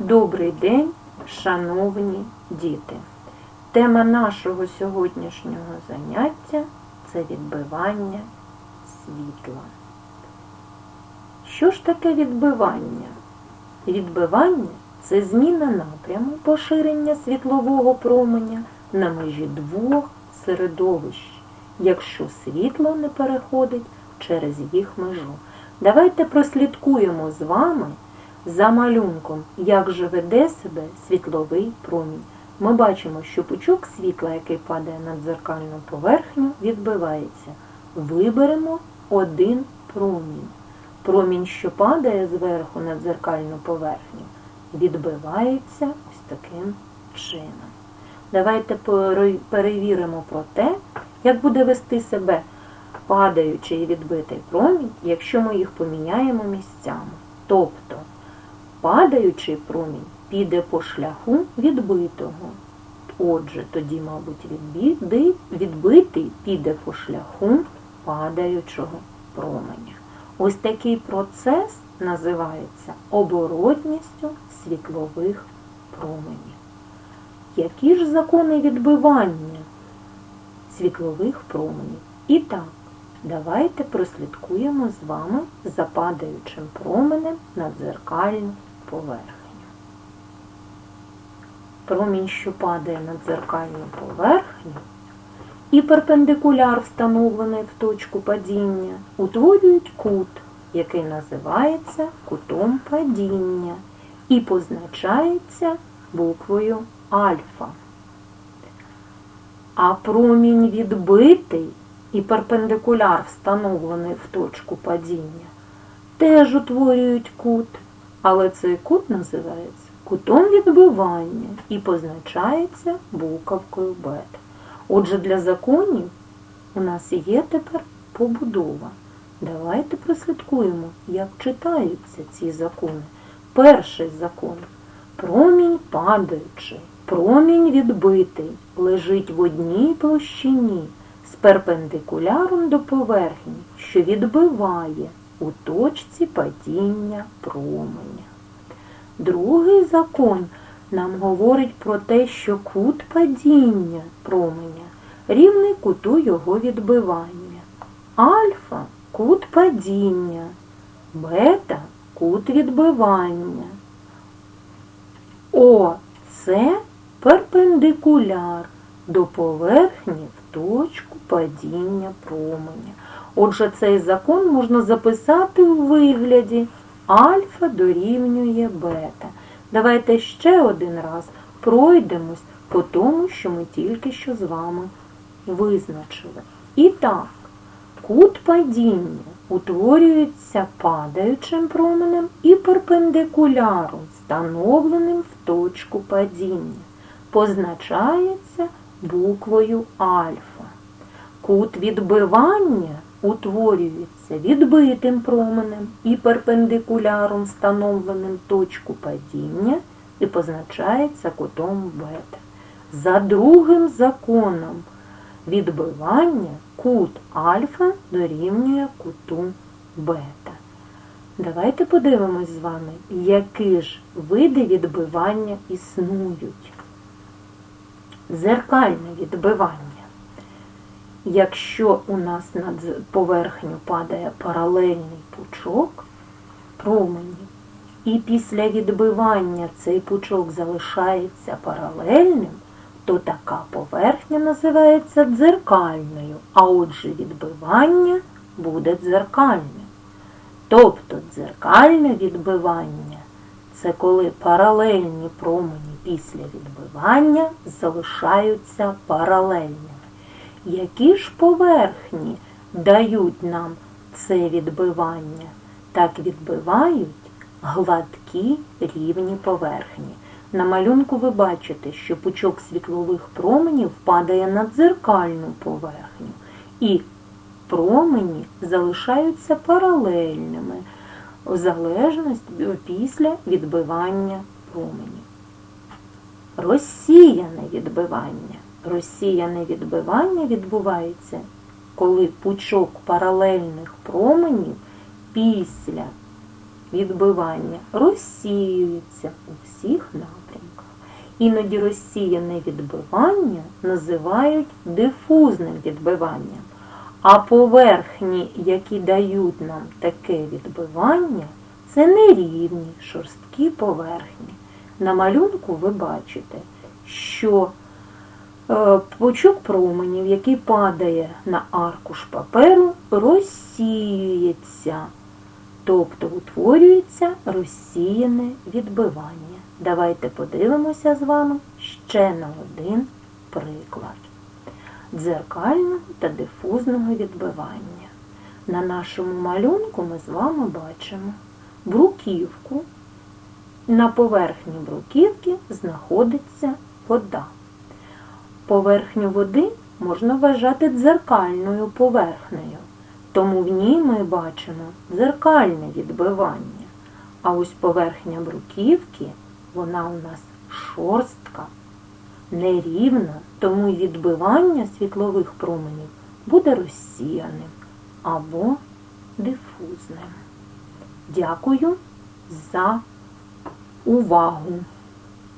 Добрий день, шановні діти! Тема нашого сьогоднішнього заняття це відбивання світла. Що ж таке відбивання? Відбивання це зміна напряму поширення світлового променя на межі двох середовищ, якщо світло не переходить через їх межу. Давайте прослідкуємо з вами за малюнком, як же веде себе світловий промінь. Ми бачимо, що пучок світла, який падає на дзеркальну поверхню, відбивається. Виберемо один промінь. Промінь, що падає зверху на дзеркальну поверхню, відбивається ось таким чином. Давайте перевіримо про те, як буде вести себе падаючий і відбитий промінь, якщо ми їх поміняємо місцями. Тобто падаючий промінь піде по шляху відбитого. Отже, тоді, мабуть, відбитий піде по шляху падаючого променя. Ось такий процес називається оборотністю світлових променів. Які ж закони відбивання світлових променів? І так, Давайте прослідкуємо з вами за падаючим променем на дзеркальну поверхню. Промінь, що падає на дзеркальну поверхню, і перпендикуляр, встановлений в точку падіння, утворюють кут, який називається кутом падіння і позначається буквою альфа. А промінь відбитий і перпендикуляр, встановлений в точку падіння, теж утворюють кут, але цей кут називається кутом відбивання і позначається буковкою бета. Отже, для законів у нас є тепер побудова. Давайте прослідкуємо, як читаються ці закони. Перший закон промінь падаючий, промінь відбитий, лежить в одній площині з перпендикуляром до поверхні, що відбиває у точці падіння променя. Другий закон нам говорить про те, що кут падіння променя рівний куту його відбивання. Альфа кут падіння, бета кут відбивання. О це перпендикуляр до поверхні в точку падіння променя. Отже, цей закон можна записати у вигляді альфа дорівнює бета. Давайте ще один раз пройдемось по тому, що ми тільки що з вами визначили. І так, кут падіння утворюється падаючим променем і перпендикуляром, встановленим в точку падіння. Позначається буквою альфа. Кут відбивання утворюється відбитим променем і перпендикуляром, встановленим точку падіння, і позначається кутом бета. За другим законом відбивання кут альфа дорівнює куту бета. Давайте подивимось з вами, які ж види відбивання існують. Зеркальне відбивання. Якщо у нас на поверхню падає паралельний пучок променів, і після відбивання цей пучок залишається паралельним, то така поверхня називається дзеркальною, а отже відбивання буде дзеркальним. Тобто дзеркальне відбивання це коли паралельні промені після відбивання залишаються паралельними. Які ж поверхні дають нам це відбивання? Так відбивають гладкі рівні поверхні. На малюнку ви бачите, що пучок світлових променів падає на дзеркальну поверхню, і промені залишаються паралельними в залежності після відбивання променів. Розсіяне відбивання. Розсіяне відбивання відбувається, коли пучок паралельних променів після відбивання розсіюється у всіх напрямках. Іноді розсіяне відбивання називають дифузним відбиванням, а поверхні, які дають нам таке відбивання, це нерівні шорсткі поверхні. На малюнку ви бачите, що пучок променів, який падає на аркуш паперу, розсіюється, тобто утворюється розсіяне відбивання. Давайте подивимося з вами ще на один приклад дзеркального та дифузного відбивання. На нашому малюнку ми з вами бачимо бруківку. На поверхні бруківки знаходиться вода. Поверхню води можна вважати дзеркальною поверхнею, тому в ній ми бачимо дзеркальне відбивання. А ось поверхня бруківки, вона у нас шорстка, нерівна, тому й відбивання світлових променів буде розсіяним або дифузним. Дякую за увагу!